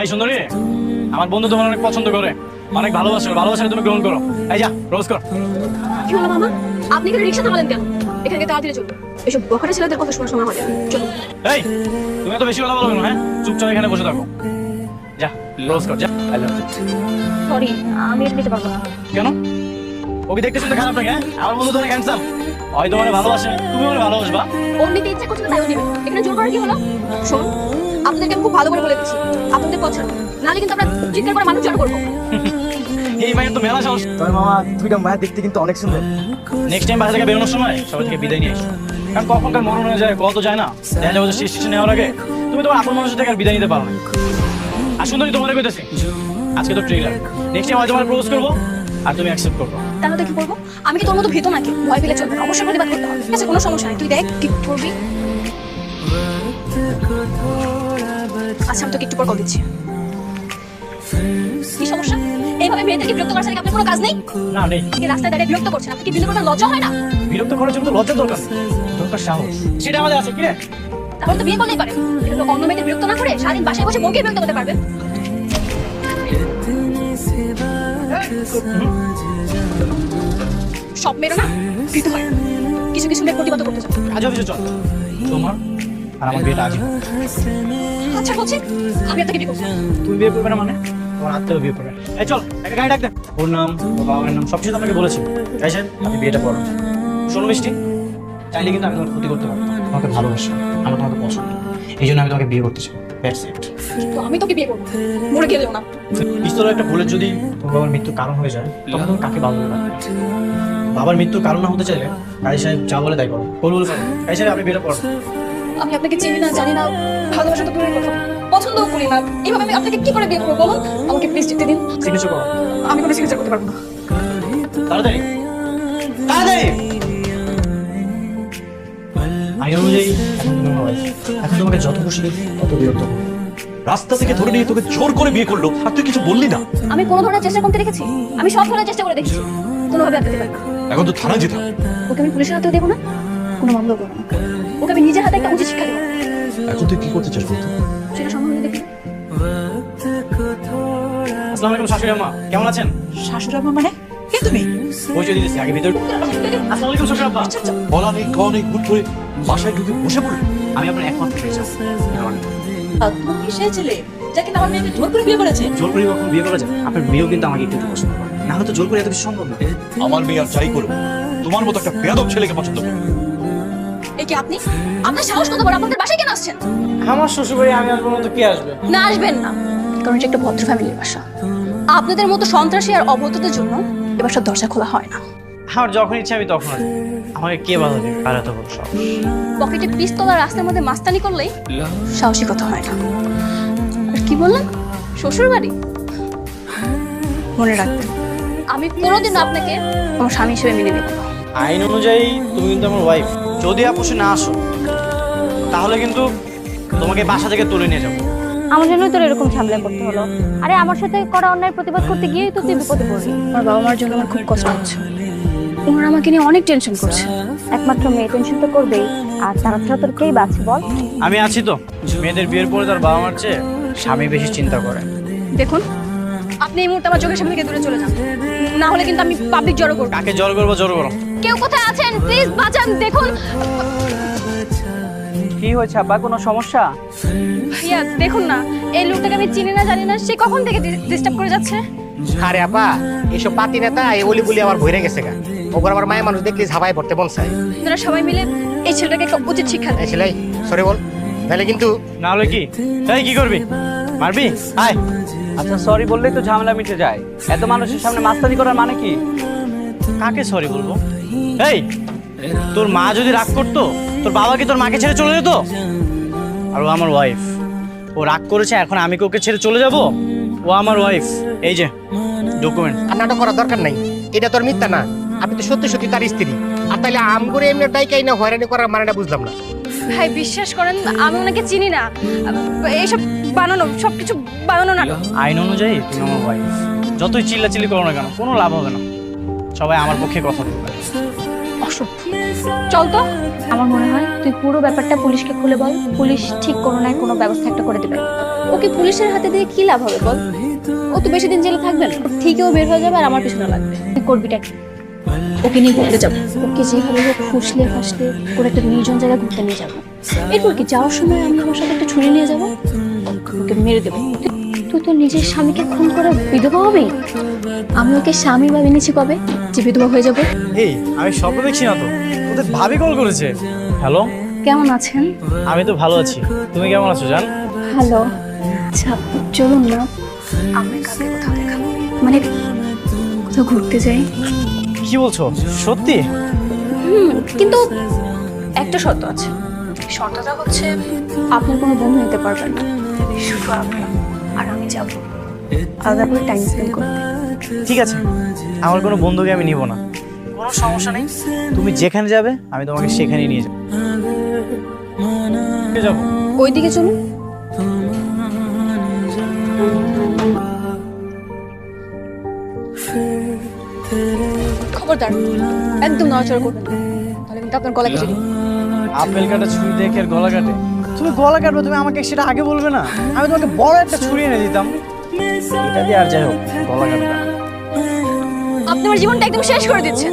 এই সুন্দরী আমার বন্ধু তোমার অনেক পছন্দ করে। অনেক ভালোবাসে ভালোবাসা তুমি গ্রহণ করো। এই যা রোজ কর। কি হলো মামা? আপনি এখানে রিক্সা থামালেন কেন? এখানে থেকে তাড়াতাড়ি চলুন। এসব বখাটে ছেলেদের কথা শোনার সময় হয় না। এই তুমি এত বেশি কথা না হ্যাঁ? চুপচাপ এখানে বসে থাকো। যা রোজ কর যা. সরি আমি এটা পারব না। কেন? ওকে দেখতে শুনতে খারাপ লাগে হ্যাঁ? আমার বন্ধু তোমার ক্যান্সার হয় তোমার ভালোবাসে। তুমি ভালোবাসবা। ওর ইচ্ছা করছে তাইও নেবে। এখানে জোর করার কি হলো? শুনুন আপনাদেরকে আমি খুব ভালো করে বলে দিচ্ছি। আপনাদের পছন্দ। নাহলে কিন্তু আমরা চিৎকার করে মানুষ জড়ো করব। এই মায়ের তো মেলা সাহস। তবে মামা দুইটা মায়ের দেখতে কিন্তু অনেক সুন্দর। নেক্সট টাইম বাসা থেকে বেরোনোর সময় সবাই থেকে বিদায় নিয়ে এসো। কারণ কখনকার মরণ হয়ে যায় কত যায় না। দেখা যাবে শেষ শেষে নেওয়ার আগে তুমি তোমার আপন মানুষের থেকে আর বিদায় নিতে পারো না। আর সুন্দরী তোমার কইতেছি আজকে তো ট্রেলার নেক্সট টাইম আমি তোমার প্রপোজ করব আর তুমি অ্যাকসেপ্ট করব। তাহলে তো কি করব? আমি কি তোর মতো ভীত নাকি? ভয় পেলে চলবে না, অবশ্যই প্রতিবাদ করতে হবে। ঠিক আছে কোনো সমস্যা নেই। তুই দেখ কি করবি। আচ্ছা আমি তোকে একটু পর কল দিচ্ছি। কি সমস্যা? এইভাবে মেয়েদেরকে বিরক্ত করার সাথে আপনার কোনো কাজ নেই? না নেই। আপনি রাস্তায় দাঁড়িয়ে বিরক্ত করছেন আপনি কি বিন্দু পরিমাণ লজ্জা হয় না? বিরক্ত করার জন্য তো লজ্জার দরকার। দরকার সাহস। সেটা আমাদের আছে কি রে? তাহলে তো বিয়ে করলেই পারেন এটা তো অন্য মেয়েদের বিরক্ত না করে সারাদিন বাসায় বসে বউকে বিরক্ত করতে পারবেন সব মেয়েরা না কিছু কিছু মেয়ে প্রতিবাদ করতে চায়। আজ অফিসে চল। তোমার? আর আমার বিয়েটা আজই আচ্ছা বলছি আমি আপনাকে বিয়ে করব। তুমি বিয়ে করবে না মানে? তোমার আত্মীয় বিয়ে করবে। এই চল একটা গাড়ি ডাকতে ওর নাম ওর বাবার নাম সব কিছু বলেছি। স্যার আপনি বিয়েটা করো। শোনো মিষ্টি চাইলে কিন্তু আমি তোমার ক্ষতি করতে পারব তোমাকে ভালোবাসি আমার তোমাকে পছন্দ। এই জন্য আমি তোমাকে বিয়ে করতে চাই। দ্যাটস ইট কিন্তু আমি তোকে বিয়ে করব। মরে গেলেও না। পিস্তলের একটা ভুলের যদি তোমার বাবার মৃত্যুর কারণ হয়ে যায় তখন তুমি কাকে ভালো লাগবে বাবার মৃত্যুর কারণ না হতে চাইলে কাজী সাহেব যা বলে তাই করো। বলে বলে পারো কাজী সাহেব আপনি বিয়েটা করো। আমি আপনাকে চিনি না জানি না। ভালোবাসা তো দূরের কথা। পছন্দও করি না। এইভাবে আমি আপনাকে কি করে বিয়ে করব বলুন? আমাকে প্লিজ যেতে দিন। সিগনেচার করো আমি কোনো চিকিৎসা করতে পারব না। তাড়াতাড়ি। তাড়াতাড়ি। আইন অনুযায়ী এখন তুমি আমার wife। এখন তোমাকে যত খুশি তত বিরক্ত রাস্তা থেকে ধরে নিয়ে তোকে জোর করে বিয়ে করল আর তুই কিছু বললি না? আমি কোনো ধরনের চেষ্টা করতে রেখেছি আমি সব ধরনের চেষ্টা করে দেখেছি। কোনোভাবে আটকাতে পারব এখন তো থানায় যেতে হবে। ওকে আমি পুলিশের হাতেও দেবো না? কোনো মামলাও করব না। ওকে আমি নিজের হাতে একটা উচিত শিক্ষা দেবো। এখন তুই কি করতে চাস বলতো? সেটা সম্ভব হলে দেখি আসসালামু আলাইকুম শাশুড়ি আম্মা কেমন আছেন? শাশুড়ি আম্মা মানে? কে তুমি? পরিচয় দিতেছি আগে ভিতর। আসসালামু আলাইকুম শাশুড়ি আব্বা বলা নেই খাওয়া নেই হুট করে বাসায় ঢুকে বসে আমি আপনার একমাত্র তুমি সেই ছেলে যাকে আমার মেয়েকে জোর করে বিয়ে করেছে? জোর করে কখন বিয়ে করা যায়? আপনার মেয়েও কিন্তু আমাকে একটু পছন্দ করে। না হলে তো জোর করে এত কিছু সম্ভব না। আমার মেয়ে আর যাই করব তোমার মতো একটা বেয়াদব ছেলেকে পছন্দ করে। এই কি আপনি? আপনার সাহস কত বড়? আপনাদের বাসায় কেন আসছেন? আমার শ্বশুরবাড়ি আমি আসব না তো কে আসবে? না আসবেন না। কারণ এটা একটা ভদ্র ফ্যামিলির বাসা। আপনাদের মতো সন্ত্রাসী আর অভদ্রদের জন্য এ বাসার দরজা খোলা হয় না। আমার যখন ইচ্ছা আমি তখন আসব। আমাকে কে বাধা দেবে আর এত বড় সব পকেটে পিস্তল আর রাস্তার মধ্যে মাস্তানি করলেই সাহসিকতা হয় না। আর কি বললেন? শ্বশুর বাড়ি মনে রাখবেন আমি কোনোদিন আপনাকে আমার স্বামী হিসেবে মেনে নেব না। আইন অনুযায়ী তুমি কিন্তু আমার ওয়াইফ যদি আপুসে না আসো তাহলে কিন্তু তোমাকে বাসা থেকে তুলে নিয়ে যাব। আমার জন্যই তোর এরকম ঝামেলা করতে হলো। আরে আমার সাথে করা অন্যায় প্রতিবাদ করতে গিয়েই তো তুই বিপদে পড়লি। আমার বাবা মার জন্য আমার খুব কষ্ট হচ্ছে। ওনারা আমাকে নিয়ে অনেক টেনশন করছে। একমাত্র মেয়ে টেনশন তো করবেই। আর তারা ছাড়া তোর কেই বাঁচে বল? আমি আছি তো। মেয়েদের বিয়ের পরে তার বাবা মার চেয়ে স্বামী বেশি চিন্তা করে। দেখুন আপনি এই মুহূর্তে আমার চোখের সামনে থেকে দূরে চলে যান। না হলে কিন্তু আমি পাবলিক জড়ো করব। কাকে জল করব জোর করো। কেউ কোথায় আছেন প্লিজ বাঁচান দেখুন। কি হয়েছে আব্বা কোনো সমস্যা? ভাইয়া দেখুন না এই লোকটাকে আমি চিনি না জানি না সে কখন থেকে ডিস্টার্ব করে যাচ্ছে? আরে আপা এসব পাতি নেতা এই অলি বলি আমার ভরে গেছে গা। ওপর আমার মায়ের মানুষ দেখলে ঝাপাই পড়তে মন চায়। আপনারা সবাই মিলে এই ছেলেটাকে একটা উচিত শিক্ষা দেয় ছেলে সরি বল। তাহলে কিন্তু না হলে কি? তাই কি করবি? মারবি? আয়। আচ্ছা সরি বললেই তো ঝামেলা মিটে যায়। এত মানুষের সামনে মাস্তানি করার মানে কি? কাকে সরি বলব? এই তোর মা যদি রাগ করতো তোর বাবা কি তোর মাকে ছেড়ে চলে যেত? আর ও আমার ওয়াইফ ও রাগ করেছে এখন আমি কি ওকে ছেড়ে চলে যাব? ও আমার ওয়াইফ এই যে ডকুমেন্ট আর নাটক করার দরকার নাই। এটা তোর মিথ্যা না। আমি তো সত্যি সত্যি তার স্ত্রী। আর তাহলে আম করে এমনি ডাইকাই না হয়রানি করার মানেটা বুঝলাম না। ভাই বিশ্বাস করেন আমি ওনাকে চিনি না। এইসব বানানো সবকিছু বানানো না আইন অনুযায়ী তুমি আমার ওয়াইফ যতই চিল্লাচিল্লি করো না কেন কোনো লাভ হবে না। সবাই আমার পক্ষে কথা বলবে। অসভ্য। চল তো। আমার মনে হয় তুই পুরো ব্যাপারটা পুলিশকে খুলে বল। পুলিশ ঠিক কোনো না কোনো ব্যবস্থা একটা করে দেবে। ওকে পুলিশের হাতে দিয়ে কি লাভ হবে বল? ও তো বেশি দিন জেলে থাকবে না। ঠিকই ও বের হয়ে যাবে আর আমার পিছনে লাগবে। তুই করবিটা কি? ওকে নিয়ে ঘুরতে যাব। ওকে যেভাবে হোক ফুসলে ফাসলে করে একটা নির্জন জায়গায় ঘুরতে নিয়ে যাব। এরপর কি যাওয়ার সময় আমি আমার সাথে একটা ছুরি নিয়ে যাব? ওকে মেরে দেবো। নিজের স্বামীকে খুন করে বিধবা হবে? আমি ওকে স্বামী ভাবে নিয়েছি কবে যে বিধবা হয়ে যাবে? এই আমি স্বপ্ন দেখছি না তো। ওদের ভাবি কল করেছে। হ্যালো? কেমন আছেন? আমি তো ভালো আছি। তুমি কেমন আছো জান? হ্যালো আচ্ছা চলুন না। আমরা কালকে কোথাও দেখাবো। মানে কোথাও ঘুরতে যাই। কি বলছো? সত্যি? হুম কিন্তু একটা শর্ত আছে। শর্তটা হচ্ছে আপনার কোনো বন্ধু নিতে পারবেন না। শুধু আমরা আর আমি যাব। আলাদা করে টাইম স্পেন্ড করতে। ঠিক আছে আমার কোনো বন্ধুকে আমি নিব না। কোনো সমস্যা নেই। তুমি যেখানে যাবে আমি তোমাকে সেখানেই নিয়ে যাব। কে যাব। ওইদিকে চলুন খবরদার একদম নড়াচড়া করবেন না। তাহলে কিন্তু আপনার গলা কেটে দিই আপেল কাটা ছুরি দেখে আর গলা কাটে। তুমি গলা কাটবে তুমি আমাকে সেটা আগে বলবে না। আমি তোমাকে বড় একটা ছুরি এনে দিতাম। এটা দিয়ে আর যাই হোক গলা কাটবে আপনি আমার জীবনটা একদম শেষ করে দিচ্ছেন।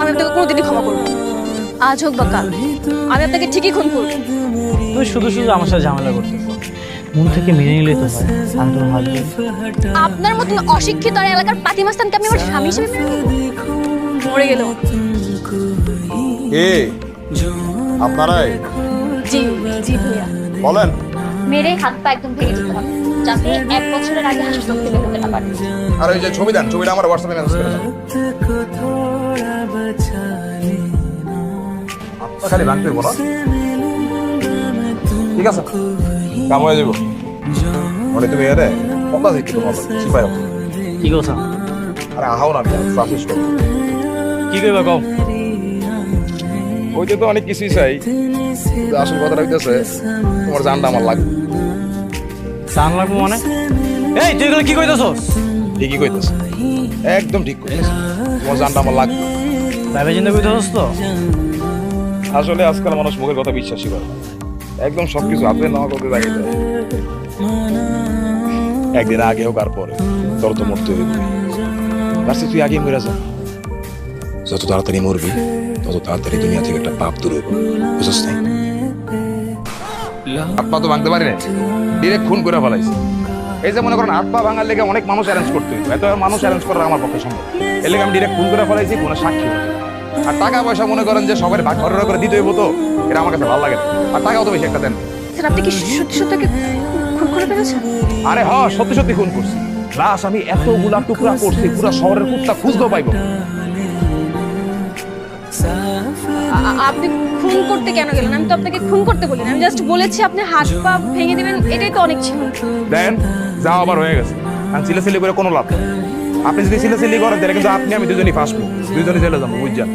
আমি আপনাকে কোনোদিনই ক্ষমা করব না। আজ হোক বা কাল আমি আপনাকে ঠিকই খুন করব। তুমি শুধু শুধু আমার সাথে ঝামেলা করতেছো মন থেকে মেনে নিলেই তো আমি তোমার হাজবেন্ড আপনার মতন অশিক্ষিত আর এলাকার পাতি মাস্তানকে আমি আমার স্বামী হিসেবে মরে গেল কে আপনারাই? জি জি ভাইয়া। বলেন। মেরে হাত পা একদম ভেঙে দিতে হবে যাতে এক বছরের আগে হাসপাতাল থেকে হতে না পারে। আর ওই যে ছবি দেন ছবিটা আমার হোয়াটসঅ্যাপে মেসেজ করে দেন। খালি ভাঙতে বলো। ঠিক আছে। কাম হয়ে যাব। মানে তুমি এরে কথা দিচ্ছি তোমার সিপাই কি কথা? আরে আহাও না প্রাসেস কি কইবা কও? ওইতে তো অনেক কিছুই চাই। আসল কথাটা হইতেছে তোমার জানটা আমার লাগবে। সান লাগবো মানে? এই তুই এগুলো কি কইতেছস? ঠিকই কইতেছে। একদম ঠিক কইতেছে। তোমার জানটা আমার লাগবে। ভাইবে চিন্তা কইতেছস তো? আসলে আজকাল মানুষ মুখের কথা বিশ্বাসই করে একদম সবকিছু হাতে নেওয়া করতে লাগে একদিন আগে হোক আর পরে তোর তো মরতে হইবে। তুই আগে মরে যা। যত তাড়াতাড়ি মরবি তত তাড়াতাড়ি দুনিয়া থেকে একটা পাপ দূর হইব। বুঝছ নাই? হাত পা তো ভাঙতে পারি না ডিরেক্ট খুন করে ফেলাইছে। এই যে মনে করেন হাত পা ভাঙার লেগে অনেক মানুষ অ্যারেঞ্জ করতে হইতো এত মানুষ অ্যারেঞ্জ করা আমার পক্ষে সম্ভব। এর লেগে আমি ডিরেক্ট খুন করে ফেলাইছি কোনো সাক্ষী আর টাকা পয়সা মনে করেন যে সবার ভাগ ঘরে করে দিতে হইব তো এটা আমার কাছে ভালো লাগে আর টাকাও তো বেশি একটা দেন স্যার আপনি কি সত্যি সত্যি খুন করে ফেলেছেন? আরে হ সত্যি সত্যি খুন করছি। লাশ আমি এতগুলা টুকরা করছি পুরো শহরের কুত্তা খুঁজতেও পাইব। আপনি খুন করতে কেন গেলেন? আমি তো আপনাকে খুন করতে বলিনি। আমি জাস্ট বলেছি আপনি হাত পা ভেঙে দিবেন এটাই তো অনেক ছিল। দেন যাও আবার হয়ে গেছে। আর সিলে করে কোনো লাভ নেই। আপনি যদি সিলি করেন তাহলে কিন্তু আপনি আমি দুজনই ফাঁসবো। দুজনই জেলে যাব বুঝছেন?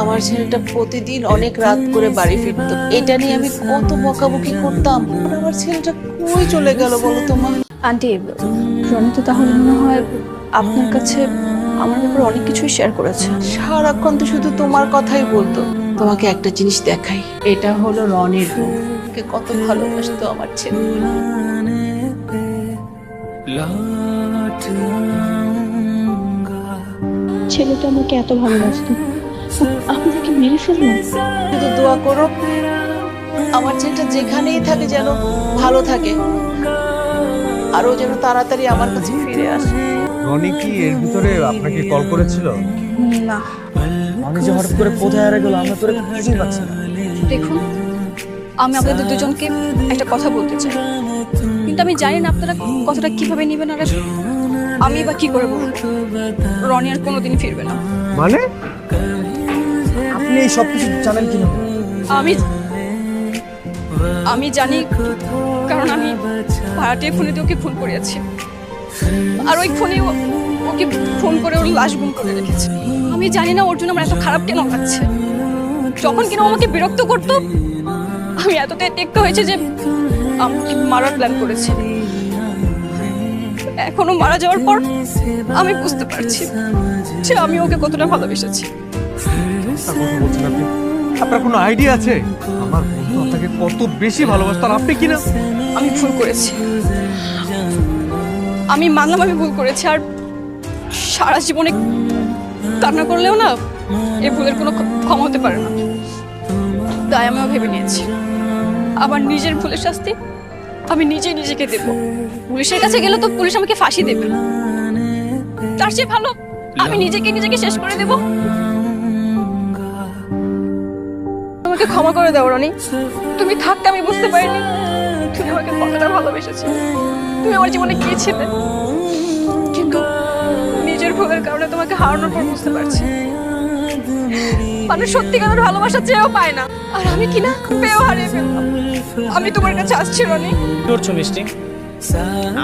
আমার ছেলেটা প্রতিদিন অনেক রাত করে বাড়ি ফিরতো। এটা নিয়ে আমি কত বকাবকি করতাম। আমার ছেলেটা কই চলে গেল বলো তোমার আন্টি রনি তো তাহলে মনে হয় আপনার কাছে আমার ব্যাপারে অনেক কিছুই শেয়ার করেছে। সারাক্ষণ তো শুধু তোমার কথাই বলতো। তোমাকে একটা জিনিস দেখাই। এটা হলো রনের রূপ। ওকে কত ভালোবাসতো আমার ছেলে। ছেলেটা আমাকে এত ভালোবাসতো। আপনাকে মেরে ফেলল শুধু দোয়া করো আমার ছেলেটা যেখানেই থাকে যেন ভালো থাকে। আর ও যেন তাড়াতাড়ি আমার কাছে ফিরে আসে। রনি কি এর ভিতরে আপনাকে কল করেছিল? না। আমি যে হঠাৎ করে কোথায় হারা গেল আমরা তোরে খুঁজেই পাচ্ছি না। দেখুন আমি আপনাদের দুজনকে একটা কথা বলতে চাই। কিন্তু আমি জানি না আপনারা কথাটা কীভাবে নেবেন আর আমি বা কি করে বলব। রনি আর কোনোদিন ফিরবে না। মানে? আপনি এই সব কিছু জানেন কীভাবে? আমি আমি জানি, কারণ আমি ভাড়াটিয়া খুনিতে ওকে খুন করেছি আর ওই খুনি ও- ও ফোন করে ওর লাশ গুম করে রেখেছে। আমি জানি না ওর জন্য আমার এত খারাপ কেন লাগছে। যখন কিনা আমাকে বিরক্ত করতো, আমি এতটাই টেক্কা হয়েছে যে আমাকে মারার প্ল্যান করেছে। এখনও মারা যাওয়ার পর আমি বুঝতে পারছি যে আমি ওকে কতটা ভালোবেসেছি। আর কথা বলছেন আপনি? আপনার কোনো আইডিয়া আছে? আমার বন্ধু আপনাকে কত বেশি ভালোবাসতো আর আপনি কিনা? আমি ভুল করেছি। আমি মানলাম আমি ভুল করেছি আর সারা জীবনে কান্না করলেও না এ ভুলের কোনো ক্ষমা হতে পারে না। তাই আমিও ভেবে নিয়েছি। আবার নিজের ভুলের শাস্তি আমি নিজে নিজেকে দেব। পুলিশের কাছে গেলে তো পুলিশ আমাকে ফাঁসি দেবে। তার চেয়ে ভালো আমি নিজেকে নিজেকে শেষ করে দেব। তোমাকে ক্ষমা করে দাও রনি। তুমি থাকতে আমি বুঝতে পারিনি। তুমি আমাকে কতটা ভালোবেসেছো তুমি আমার জীবনে কি ছিলে কিন্তু নিজের ভুলের কারণে তোমাকে হারানোর পর বুঝতে পারছি। মানুষ সত্যিকারের ভালোবাসা চেয়েও পায় না। আর আমি কি না পেয়েও হারিয়ে ফেললাম। আমি তোমার কাছে আসছি রনি। করছ মিষ্টি?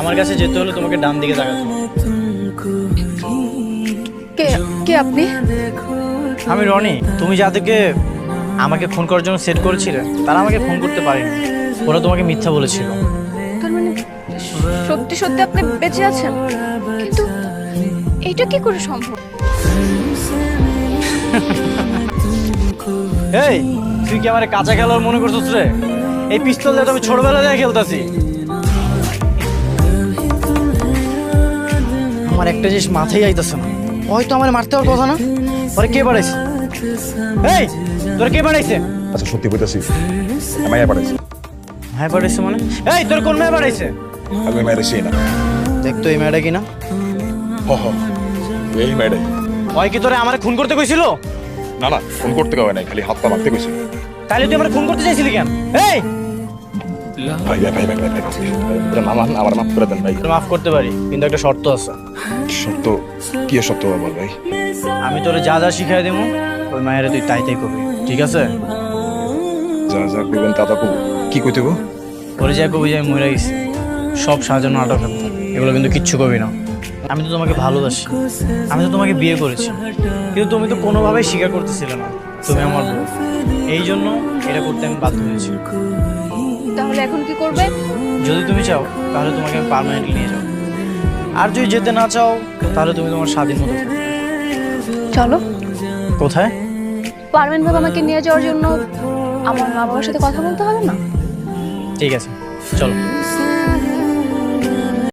আমার কাছে যেতে হলে তোমাকে ডান দিকে তাকাতে কে কে আপনি? আমি রনি তুমি যাদেরকে আমাকে ফোন করার জন্য সেট করেছিলে তারা আমাকে ফোন করতে পারেনি। ওরা তোমাকে মিথ্যা বলেছিল। তার মানে সত্যি সত্যি আপনি বেঁচে আছেন? কিন্তু এইটা কি করে সম্ভব? এই তুই কি আমার কাঁচা খেলোয়াড় মনে করছিস রে? এই পিস্তল দিয়ে আমি ছোটবেলা থেকে খেলতাছি। আমার একটা জিনিস মাথায় আইতাছে না। হয়তো আমার মারতে হওয়ার কথা না? পরে কে বাড়াইছে? এই তোর কে বাড়াইছে আচ্ছা সত্যি বলতেছি মাইয়া পাঠাইছি হ্যাঁ বাড়াইছে মানে এই তোর কোন মেয়ে বাড়াইছে আমি মায়ের সেই না দেখতো এই মেয়েটা কিনা হ হ এই মেয়েটাই ওই কি তোরে আমার খুন করতে কইছিল না না ফোন করতে কবে নাই খালি হাত পা মারতে কইছিল তাহলে তুই আমার খুন করতে চাইছিলি কেন এই ভাই ভাই ভাই ভাই ভাই মামা আমার মাফ করে দেন ভাই তোর মাফ করতে পারি কিন্তু একটা শর্ত আছে সত্য কি সত্য বল ভাই আমি তোরে যা যা শিখাই দেবো ওই মায়ের তুই তাই তাই করবি ঠিক আছে? যা যা করবেন তা তা করব। কি কইতে গো? ওরে যা কবি যাই মরে গেছি। সব সাজানো নাটক এগুলো কিন্তু কিচ্ছু কবি না। আমি তো তোমাকে ভালোবাসি। আমি তো তোমাকে বিয়ে করেছি। কিন্তু তুমি তো কোনোভাবেই স্বীকার করতেছিলে না তুমি আমার বউ। এই জন্য এটা করতে আমি বাধ্য হয়েছি। তাহলে এখন কি করবে? যদি তুমি চাও তাহলে তোমাকে আমি পার্মানেন্টলি নিয়ে যাও আর যদি যেতে না চাও তাহলে তুমি তোমার স্বাধীন মতো। চলো। কোথায়? পারমেন ভাবে আমাকে নিয়ে যাওয়ার জন্য আমার মা বাবার সাথে কথা বলতে হবে না? ঠিক আছে চলো।